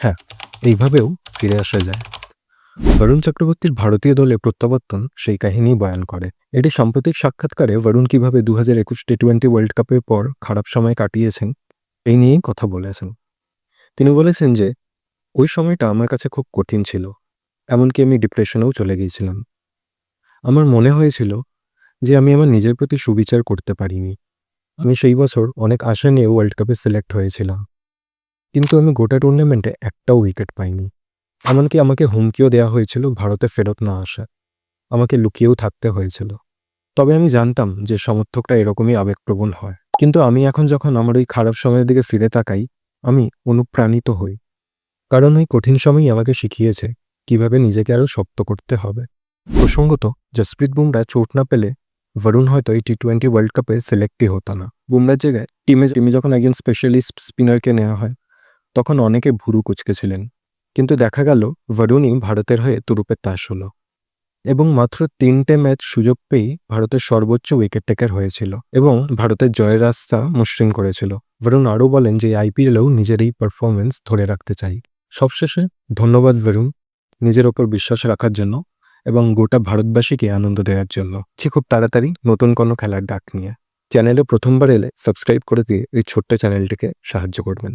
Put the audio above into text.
হ্যাঁ এইভাবেও ফিরে আসা যায়। বরুণ চক্রবর্তীর ভারতীয় দলে প্রত্যাবর্তন সেই কাহিনী বয়ান করে। এটি সাম্প্রতিক সাক্ষাৎকারে বরুণ কীভাবে দু হাজার একুশ টি টোয়েন্টি ওয়ার্ল্ড কাপের পর খারাপ সময় কাটিয়েছেন, এই নিয়েই কথা বলেছেন। তিনি বলেছেন যে, ওই সময়টা আমার কাছে খুব কঠিন ছিল, এমনকি আমি ডিপ্রেশনেও চলে গিয়েছিলাম। আমার মনে হয়েছিল যে আমি আমার নিজের প্রতি সুবিচার করতে পারিনি। আমি সেই বছর অনেক আশা নিয়ে ওয়ার্ল্ড কাপে সিলেক্ট হয়েছিলাম। কিন্তু আমি গোটা টুর্নামেন্টে একটাও উইকেট পাইনি। এমনকি আমাকে হুমকিও দেওয়া হয়েছিল ভারতে ফেরত না আসা। আমাকে লুকিয়েও থাকতে হয়েছিল। তবে আমি জানতাম যে সমর্থকরা এরকমই আবেগপ্রবণ হয়। কিন্তু আমি এখন যখন আমার ওই খারাপ সময়ের দিকে ফিরে তাকাই, আমি অনুপ্রাণিত হই। কারণ ওই কঠিন সময়ই আমাকে শিখিয়েছে কীভাবে নিজেকে আরও শক্ত করতে হবে। প্রসঙ্গত, জসপ্রীত বুমরা চোট না পেলে বরুণ হয়তো এই টি টোয়েন্টি ওয়ার্ল্ড কাপে সিলেক্টই হতো না। বুমরার জায়গায় টিমে টিমে যখন একজন স্পেশালিস্ট স্পিনারকে নেওয়া হয় তখন অনেকে ভুরু কুচকেছিলেন। কিন্তু দেখা গেল বরুণই ভারতের হয়ে তুরুপের তাস হল। এবং মাত্র তিনটে ম্যাচ সুযোগ পেয়েই ভারতের সর্বোচ্চ উইকেট টেকার হয়েছিল এবং ভারতের জয়ের রাস্তা মসৃণ করেছিল। বরুণ আরও বলেন যে আইপিএলেও নিজের এই পারফরমেন্স ধরে রাখতে চাই। সবশেষে ধন্যবাদ বরুণ নিজের ওপর বিশ্বাস রাখার জন্য এবং গোটা ভারতবাসীকে আনন্দ দেওয়ার জন্য। সে খুব তাড়াতাড়ি নতুন কোনো খেলার ডাক নিয়ে। চ্যানেলে প্রথমবার এলে সাবস্ক্রাইব করে দিয়ে এই ছোট্ট চ্যানেলটিকে সাহায্য করবেন।